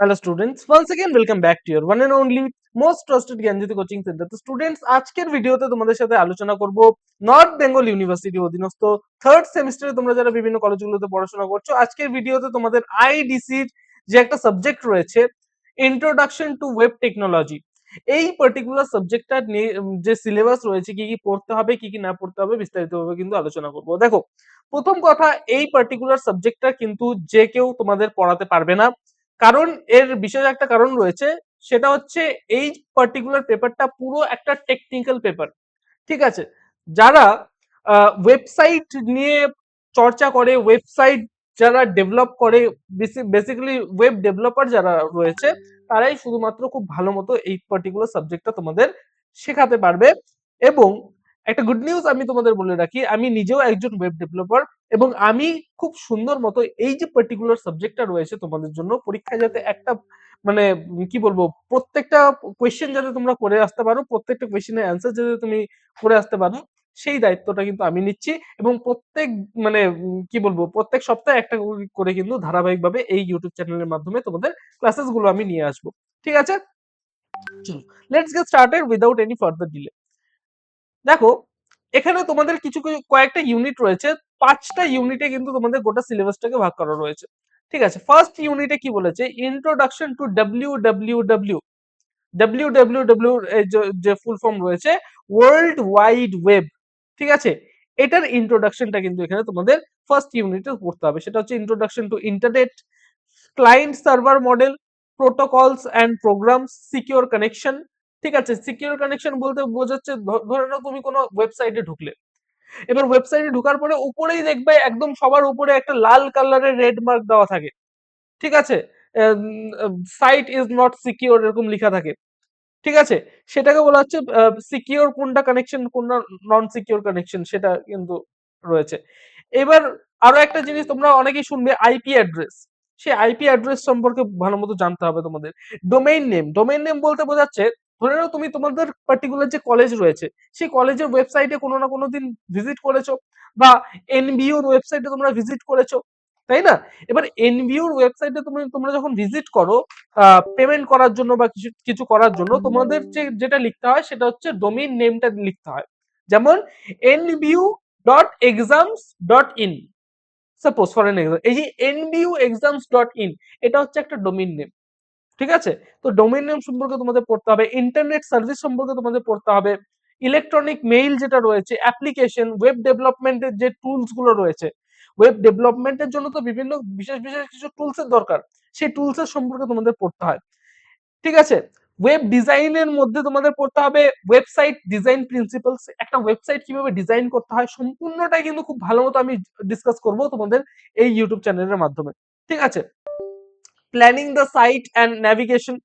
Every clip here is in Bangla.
Hello students once again, welcome back to your one and only most trusted Gyanjyoti coaching centre তো স্টুডেন্টস আজকের ভিডিওতে তোমাদের সাথে আলোচনা করব নর্থ বেঙ্গল ইউনিভার্সিটি অধীনস্থ থার্ড সেমিস্টারে তোমরা যারা বিভিন্ন কলেজগুলোতে পড়াশোনা করছ, আজকের ভিডিওতে তোমাদের আইডিসির যে একটা সাবজেক্ট রয়েছে ইন্ট্রোডাকশন টু ওয়েব টেকনোলজি এই পার্টিকুলার সাবজেক্টটা যে সিলেবাস রয়েছে, কি কি পড়তে হবে, কি কি না পড়তে হবে, বিস্তারিতভাবে কিন্তু আলোচনা করব। দেখো, প্রথম কথা, এই পার্টিকুলার সাবজেক্টটা কিন্তু যে কেউ তোমাদের পড়াতে পারবে না। কারণ এর বিশেষ একটা কারণ রয়েছে, সেটা হচ্ছে এই পার্টিকুলার পেপারটা পুরো একটা টেকনিক্যাল পেপার ঠিক আছে? যারা ওয়েবসাইট নিয়ে চর্চা করে ওয়েবসাইট যারা ডেভেলপ করে বেসিক্যালি ওয়েব ডেভেলপার যারা রয়েছে, তারাই শুধুমাত্র খুব ভালো মতো এই পার্টিকুলার সাবজেক্টটা তোমাদের শেখাতে পারবে। এবং একটা গুড নিউজ আমি তোমাদের বলে রাখি, আমি নিজেও একজন ওয়েব ডেভেলপার এবং আমি খুব সুন্দর মতো এই যে পার্টিকুলার সাবজেক্টটা রয়েছে তোমাদের জন্য, পরীক্ষায় যাতে একটা মানে কি বলব, প্রত্যেকটা কোয়েশ্চেন যাতে তোমরা করে আসতে পারো, প্রত্যেকটা কোয়েশ্চেনের অ্যান্সার যাতে তুমি করে আসতে পারো, সেই দায়িত্বটা কিন্তু আমি নিচ্ছি এবং প্রত্যেক মানে কি বলব, প্রত্যেক সপ্তাহে একটা করে- কিন্তু ধারাবাহিকভাবে এই ইউটিউব চ্যানেলের মাধ্যমে তোমাদের ক্লাসেসগুলো আমি নিয়ে আসব। ঠিক আছে? চলো let's get started without any further delay দেখো, এখানে তোমাদের কিছু কিছু কয়েকটা ইউনিট রয়েছে পাঁচটা ইউনিটে কিন্তু তোমাদের গোটা সিলেবাসটাকে ভাগ করা রয়েছে। ঠিক আছে? ফার্স্ট ইউনিটে কি বলেছে? Introduction to W W W W W W যে ফুল ফর্ম রয়েছে ওয়ার্ল্ড ওয়াইড ওয়েব ঠিক আছে? এটার ইন্ট্রোডাকশনটা কিন্তু এখানে তোমাদের ফার্স্ট ইউনিটে পড়তে হবে। সেটা হচ্ছে introduction to internet client server model protocols and programs secure connection ঠিক আছে? সিকিউর কানেকশন বলতে বোঝাচ্ছে ধরে নাও তুমি কোনো ওয়েবসাইটে ঢুকলে। এবার ওয়েবসাইটে ঢোকার পরে উপরেই দেখবে একদম সবার উপরে একটা লাল কালারের রেড মার্ক দেওয়া থাকে। ঠিক আছে? সাইট ইজ নট সিকিউর এরকম লেখা থাকে। ঠিক আছে? সেটাকে বলা হচ্ছে সিকিউর কোনটা কানেকশন কোনটা নন সিকিউর কানেকশন সেটা কিন্তু রয়েছে। এবার আরও একটা জিনিস তোমরা অনেকেই শুনবে আইপি অ্যাড্রেস সেই আইপি অ্যাড্রেস সম্পর্কে ভালো মতো জানতে হবে তোমাদের। ডোমেইন নেম ডোমেইন নেম বলতে বোঝাচ্ছে ধরে নাও তুমি তোমাদের পার্টিকুলার যে কলেজ রয়েছে, সেই কলেজের ওয়েবসাইটে কোনো না কোনো দিন ভিজিট করেছ বা এনবিওর ওয়েবসাইটে তোমরা ভিজিট করেছ, তাই না? এবার এনবিওর ওয়েবসাইটে তুমি, তোমরা যখন ভিজিট করো পেমেন্ট করার জন্য বা কিছু কিছু করার জন্য তোমাদের যে, যেটা লিখতে হয় সেটা হচ্ছে ডোমেইন নেমটা লিখতে হয়। যেমন NBU dot exams dot in suppose for an exam এই যে এনবিউ এক্সামস ডট ইন এটা হচ্ছে একটা ডোমেইন নেম ঠিক আছে? তো ডোমেইন নেম সম্পর্কে তোমাদের পড়তে হবে ইন্টারনেট সার্ভিস সম্পর্কে তোমাদের পড়তে হবে ইলেকট্রনিক মেইল যেটা রয়েছে অ্যাপ্লিকেশন ওয়েব ডেভেলপমেন্টের যে টুলসগুলো রয়েছে ওয়েব ডেভেলপমেন্টের জন্য তো বিভিন্ন বিশেষ বিশেষ কিছু টুলস এর দরকার, সেই টুলস এর সম্পর্কে তোমাদের পড়তে হয়। ঠিক আছে? ওয়েব ডিজাইনের মধ্যে তোমাদের পড়তে হবে ওয়েবসাইট ডিজাইন প্রিন্সিপালস একটা ওয়েবসাইট কীভাবে ডিজাইন করতে হয়, সম্পূর্ণটাই কিন্তু খুব ভালো মতো আমি ডিসকাস করব তোমাদের এই ইউটিউব চ্যানেলের মাধ্যমে। ঠিক আছে? Planning the site and navigation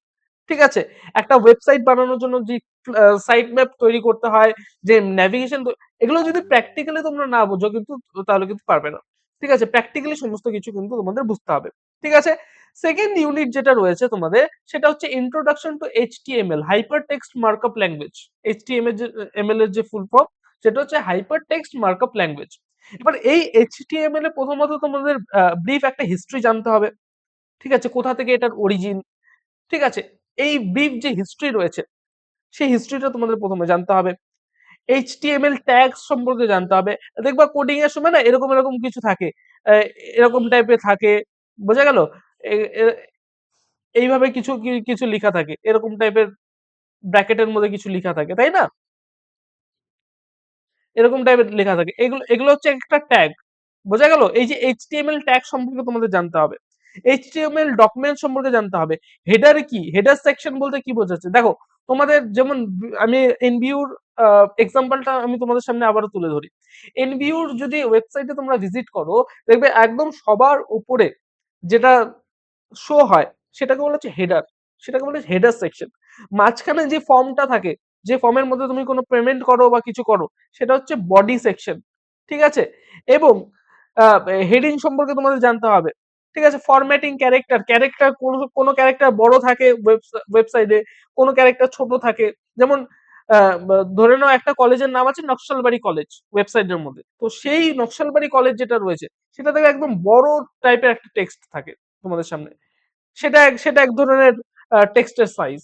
ঠিক আছে? একটা ওয়েবসাইট বানানোর জন্য যে সাইট ম্যাপ তৈরি করতে হয়, যে ন্যাভিগেশন এগুলো যদি প্র্যাকটিক্যালি তোমরা না বোঝো কিন্তু তাহলে কিন্তু পারবে না। ঠিক আছে? প্র্যাকটিক্যালি সমস্ত কিছু কিন্তু তোমাদের বুঝতে হবে। ঠিক আছে? সেকেন্ড ইউনিট যেটা রয়েছে তোমাদের, সেটা হচ্ছে introduction to HTML hypertext markup language HTML ML এর যে ফুল ফর্ম সেটা হচ্ছে হাইপার টেক্সট মার্কআপ ল্যাঙ্গুয়েজ এবার এই এইচটিএমএল এ প্রথমত তোমাদের ব্রিফ একটা হিস্ট্রি জানতে হবে। ঠিক আছে? কোথা থেকে এটার অরিজিন ঠিক আছে? এই ব্রিফ যে হিস্ট্রি রয়েছে, সেই হিস্ট্রিটা তোমাদের প্রথমে জানতে হবে। এইচটিএমএল ট্যাগস সম্পর্কে জানতে হবে। দেখবা কোডিং এর সময় না এরকম এরকম কিছু থাকে। এরকম টাইপের থাকে। বোঝা গেল? এইভাবে কিছু কিছু লেখা থাকে। এরকম টাইপের ব্র্যাকেটের মধ্যে কিছু লেখা থাকে, তাই না? এরকম টাইপের লেখা থাকে। এগুলো এগুলো হচ্ছে একটা ট্যাগ বোঝা গেল? এই যে এইচটিএমএল ট্যাগ সম্পর্কে তোমাদের জানতে হবে। এইচটিএমএল ডকুমেন্ট সম্পর্কে জানতে হবে। হেডার কি? হেডার সেকশন বলতে কি বোঝাচ্ছে? দেখো, তোমাদের যেমন আমি এনবিউর এক্সাম্পলটা আমি তোমাদের সামনে আবারও তুলে ধরি। এনবিউর যদি ওয়েবসাইটে তোমরা ভিজিট করো, দেখবে একদম সবার উপরে যেটা শো হয়, সেটাকে বলা হচ্ছে হেডার সেটাকে বলে হেডার সেকশন মাঝখানে যে ফর্মটা থাকে, যে ফর্মের মধ্যে তুমি কোনো পেমেন্ট করো বা কিছু করো, সেটা হচ্ছে বডি সেকশন ঠিক আছে? এবং হেডিং সম্পর্কে তোমাদের জানতে হবে। ঠিক আছে ফরম্যাটিং ক্যারেক্টার ক্যারেক্টার কোনো ক্যারেক্টার বড় থাকে ওয়েবসাইটে কোনো ক্যারেক্টার ছোট থাকে। যেমন ধরে নাও একটা কলেজের নাম আছে নকশালবাড়ি কলেজ ওয়েবসাইটের মধ্যে। তো সেই নকশালবাড়ি কলেজ যেটা রয়েছে, সেটা থেকে একদম বড় টাইপের একটা টেক্সট থাকে তোমাদের সামনে। সেটা সেটা এক ধরনের টেক্সটের সাইজ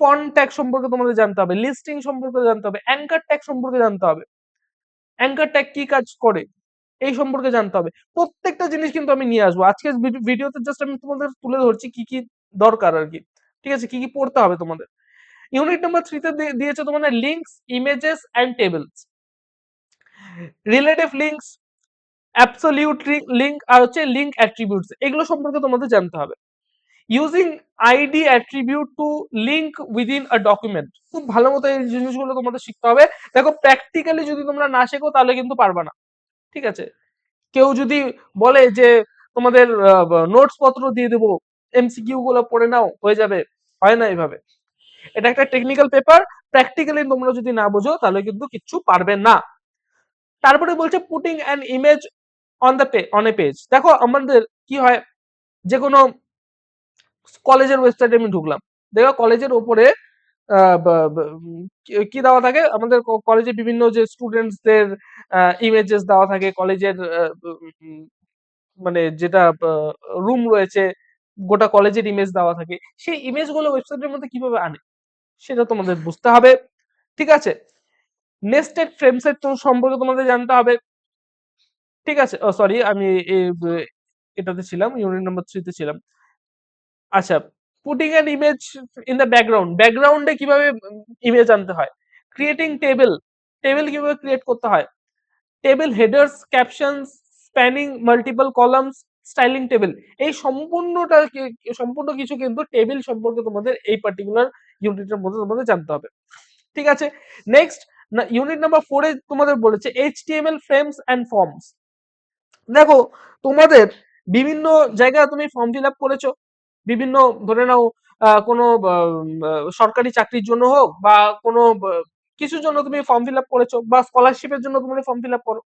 ফন্ট ট্যাগ সম্পর্কে তোমাদের জানতে হবে লিস্টিং সম্পর্কে জানতে হবে অ্যাঙ্কার ট্যাগ সম্পর্কে জানতে হবে। অ্যাঙ্কার ট্যাগ কি কাজ করে? এই সম্পর্কে জানতে হবে। প্রত্যেকটা জিনিস কিন্তু আমি নিয়ে আসব। আজকের ভিডিওতে জাস্ট আমি তোমাদের তুলে ধরছি কি কি দরকার আর কি। ঠিক আছে? কি কি পড়তে হবে তোমাদের? ইউনিট নাম্বার থ্রিতে দিয়েছে তোমাদের links images and tables relative links absolute link আর হচ্ছে লিঙ্ক অ্যাট্রিবিউটস এগুলো সম্পর্কে তোমাদের জানতে হবে। Using ID attribute to link within a document খুব ভালো মতো এই জিনিসগুলো তোমাদের শিখতে হবে। দেখো প্র্যাকটিক্যালি যদি তোমরা না শেখো তাহলে কিন্তু পারবে না। ঠিক আছে? কেউ যদি বলে যে, তোমাদের নোটস পত্র দিয়ে দেবো এমসিকিউ গুলো পড়ে নাও, হয়ে যাবে। হয় না এইভাবে এটা একটা টেকনিক্যাল পেপার প্র্যাকটিক্যালি তোমরা যদি না বোঝো, তাহলে কিন্তু কিচ্ছু পারবে না। তারপরে বলছে putting an image on the on a page দেখো, আমাদের কি হয়? যে কোনো কলেজের ওয়েবসাইটে আমি ঢুকলাম। দেখো কলেজের ওপরে আহ, কি- দেওয়া থাকে? আমাদের কলেজে বিভিন্ন যে স্টুডেন্টসদের ইমেজেস দেওয়া থাকে। কলেজের মানে যেটা রুম রয়েছে গোটা কলেজের ইমেজ দেওয়া থাকে। সেই ইমেজগুলো ওয়েবসাইটের মধ্যে কীভাবে আনে? সেটা তোমাদের বুঝতে হবে। ঠিক আছে? নেস্টেড ফ্রেম সেট সম্পর্কে তোমাদের জানতে হবে। ঠিক আছে? ও সরি আমি এটাতে ছিলাম ইউনিট নাম্বার থ্রিতে ছিলাম। আচ্ছা putting an image in the background ব্যাকগ্রাউন্ডে কীভাবে ইমেজ আনতে হয়? ক্রিয়েটিং টেবিল টেবিল কীভাবে ক্রিয়েট করতে হয়? Table headers captions spanning multiple columns styling table এই সম্পূর্ণটা সম্পূর্ণ কিছু কিন্তু টেবিল সম্পর্কে তোমাদের এই পার্টিকুলার ইউনিটের মধ্যে তোমাদের জানতে হবে। ঠিক আছে? নেক্সট ইউনিট নাম্বার ফোরে তোমাদের বলেছে এইচটিএমএল ফ্রেমস অ্যান্ড ফর্মস দেখো, তোমাদের বিভিন্ন জায়গায় তুমি ফর্ম ফিল আপ করেছ। বিভিন্ন ধরে নাও কোনো সরকারি চাকরির জন্য হোক বা কোনো কিছুর জন্য তুমি ফর্ম ফিল আপ করেছ বা স্কলারশিপের জন্য তুমি ফর্ম ফিল আপ করো।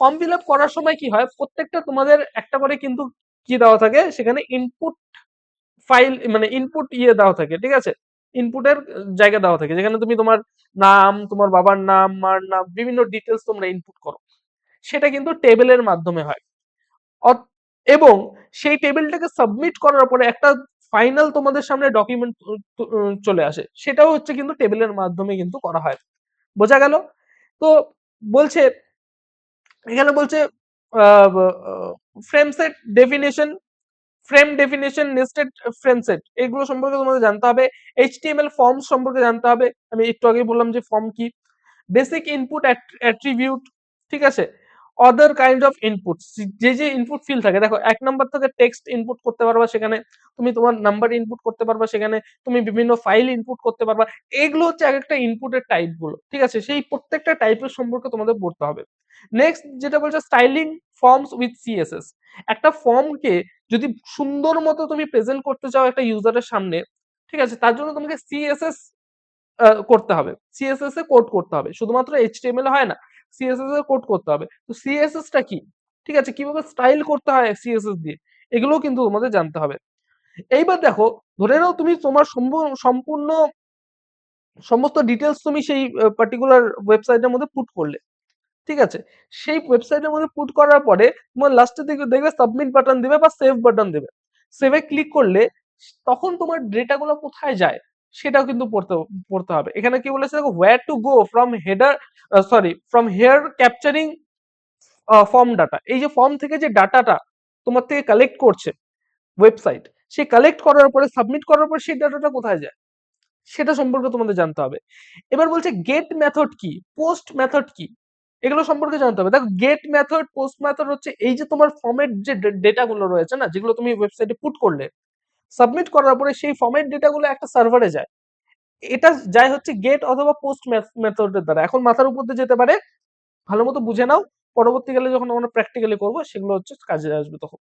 ফর্ম ফিল আপ করার সময় কি হয়? প্রত্যেকটা তোমাদের একটা করে কিন্তু কি দেওয়া থাকে? সেখানে ইনপুট ফাইল মানে ইনপুট ইয়ে দেওয়া থাকে, ঠিক আছে? ইনপুটের জায়গা দেওয়া থাকে, যেখানে তুমি তোমার নাম, তোমার বাবার নাম, মার নাম, বিভিন্ন ডিটেলস তোমরা ইনপুট করো। সেটা কিন্তু টেবিলের মাধ্যমে হয়। এবং সেই টেবিলটাকে সাবমিট করার পরে একটা ফাইনাল তোমাদের সামনে ডকুমেন্ট চলে আসে। সেটাও হচ্ছে কিন্তু টেবিলের মাধ্যমে কিন্তু করা হয়। বোঝা গেল? তো বলছে, এখানে বলছে frame set definition frame definition nested frame set এগুলো সম্পর্কে তোমাদের জানতে হবে। এইচটিএমএল ফর্ম সম্পর্কে জানতে হবে। আমি একটু আগে বললাম যে ফর্ম কি। বেসিক ইনপুট অ্যাট্রিবিউট ঠিক আছে? অদার কাইন্ড অফ ইনপুট যে যে ইনপুট ফিল থাকে, দেখো, এক নাম্বার থেকে টেক্সট ইনপুট করতে পারবা সেখানে, তুমি তোমার নাম্বার ইনপুট করতে পারবা সেখানে, তুমি বিভিন্ন ফাইল ইনপুট করতে পারবা, এগুলো হচ্ছে এক একটা ইনপুটের টাইপগুলো, ঠিক আছে? সেই প্রত্যেকটা টাইপের সম্পর্কে তোমাদের পড়তে হবে। নেক্সট যেটা বলছে স্টাইলিং ফর্মস উইথ সিএসএস একটা ফর্মকে যদি সুন্দর মতো তুমি প্রেজেন্ট করতে চাও একটা ইউজারের সামনে, ঠিক আছে? তার জন্য তোমাকে সিএসএস করতে হবে। সিএসএস এ কোড করতে হবে। শুধুমাত্র এইচটিএমএল হয় না সিএসএস এ কোড করতে হবে। তো সিএসএস টা কি? ঠিক আছে, কীভাবে স্টাইল করতে হয় সিএসএস দিয়ে? এগুলোও কিন্তু তোমাদের জানতে হবে। এইবার দেখো, ধরে নাও তুমি তোমার সম্পূর্ণ- সম্পূর্ণ, সমস্ত ডিটেলস তুমি সেই পার্টিকুলার ওয়েবসাইটের মধ্যে পুট করলে। ঠিক আছে? সেই ওয়েবসাইটের মধ্যে পুট করার পরে, তোমার লাস্টে দিকে দেখবে সাবমিট বাটন দিবে বা সেভ বাটন দিবে। সেভে ক্লিক করলে, তখন তোমার ডেটাগুলো কোথায় যায়? সেটাও কিন্তু পড়তে পড়তে হবে। এখানে কি বলেছে দেখো where to go from header sorry from here capturing form data এই যে ফর্ম থেকে যে ডাটাটা তোমার থেকে কালেক্ট করছে ওয়েবসাইট সে কালেক্ট করার পরে সাবমিট করার পর সেই ডাটাটা কোথায় যায়? সেটা সম্পর্কে তোমাদের জানতে হবে। এবার বলছে গেট মেথড কি? পোস্ট মেথড কি? এগুলো সম্পর্কে জানতে হবে। দেখো গেট মেথড পোস্ট মেথড হচ্ছে এই যে তোমার ফর্মের যে ডেটা গুলো রয়েছে না, যেগুলো তুমি ওয়েবসাইটে পুট করলে সাবমিট করার পরে সেই ফর্মেট ডেটাগুলো একটা সার্ভারে যায়। এটা যায় হচ্ছে গেট অথবা পোস্ট মেথডের দ্বারা। এখন মাথার উপর দিয়ে যেতে পারে, ভালো মতো বুঝে নাও। পরবর্তীকালে যখন আমরা প্র্যাকটিক্যালি করব, সেগুলো হচ্ছে কাজে আসবে তখন।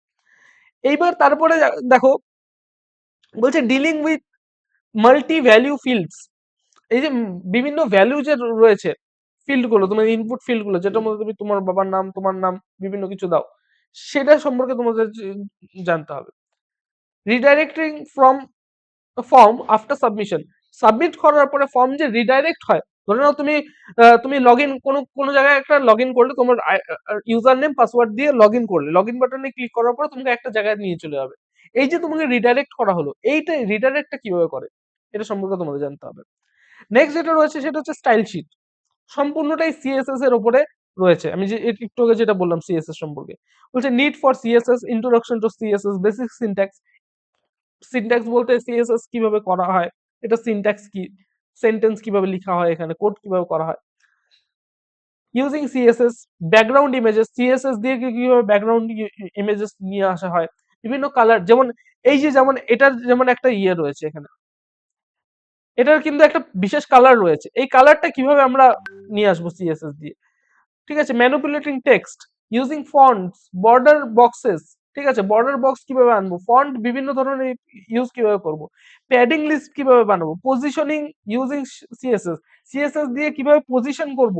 এইবার তারপরে দেখো, বলছে dealing with multi value fields এই যে বিভিন্ন ভ্যালু যে রয়েছে ফিল্ডগুলো তোমার ইনপুট ফিল্ডগুলো যেটার মধ্যে তুমি তোমার বাবার নাম, তোমার নাম, বিভিন্ন কিছু দাও, সেটা সম্পর্কে তোমাদের জানতে হবে। Redirecting from form after submission submit করার পরে ফর্ম যে রিডাইরেক্ট হয়, ধরে নাও তুমি তুমি লগ ইন কোনো কোনো জায়গায় একটা লগ ইন করলে তোমার ইউজার নেম পাসওয়ার্ড দিয়ে লগ ইন করলে। লগ ইন বাটনে ক্লিক করার পরে তোমাকে একটা জায়গায় নিয়ে চলে যাবে। এই যে তোমাকে রিডাইরেক্ট করা হলো, এইটা রিডাইরেক্টটা কীভাবে করে? এটা সম্পর্কে তোমাদের জানতে হবে। নেক্সট যেটা রয়েছে সেটা হচ্ছে স্টাইল শিট সম্পূর্ণটাই সিএসএস এর উপরে রয়েছে। আমি যে একটু আগে যেটা বললাম সিএসএস সম্পর্কে। বলছে need for CSS introduction to CSS basic syntax syntax বলতে সিএসএস কীভাবে করা হয়, এটা সিনট্যাক্স কি সেন্টেন্স কীভাবে লেখা হয় এখানে কোড কীভাবে করা হয়। Using CSS background images CSS দিয়ে কীভাবে ব্যাকগ্রাউন্ড ইমেজেস নিয়ে আসা হয়, বিভিন্ন কালার যেমন এই যে যেমন এটার যেমন একটা ইয়ে রয়েছে এখানে। এটার কিন্তু একটা বিশেষ কালার রয়েছে, এই কালারটা কীভাবে আমরা নিয়ে আসব সিএসএস দিয়ে। ঠিক আছে manipulating text using fonts border boxes ঠিক আছে? বর্ডার বক্স কীভাবে আনব? ফন্ট বিভিন্ন ধরনের ইউজ কীভাবে করব? প্যাডিং লিস্ট কীভাবে বানাবো? পজিশনিং ইউজিং সিএসএস সিএসএস দিয়ে কীভাবে পজিশন করব?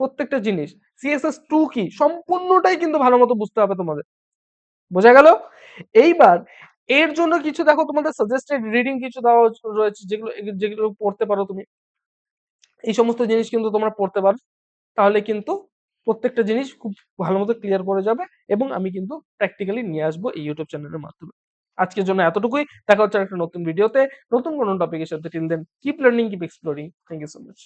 প্রত্যেকটা জিনিস। সিএসএস টু কি? সম্পূর্ণটাই কিন্তু ভালো মতো বুঝতে হবে তোমাদের। বোঝা গেল? এইবার এর জন্য কিছু দেখো, তোমাদের সাজেস্টেড রিডিং কিছু দেওয়া রয়েছে, যেগুলো যেগুলো পড়তে পারো তুমি। এই সমস্ত জিনিস কিন্তু তোমরা পড়তে পারো। তাহলে কিন্তু প্রত্যেকটা জিনিস খুব ভালো মতো ক্লিয়ার করে যাবে এবং আমি কিন্তু প্র্যাকটিক্যালি নিয়ে আসব এই ইউটিউব চ্যানেলের মাধ্যমে। আজকের জন্য এতটুকুই। দেখা হচ্ছে একটা নতুন ভিডিওতে নতুন কোনো টপিকের সাথে। Till then keep learning keep exploring thank you so much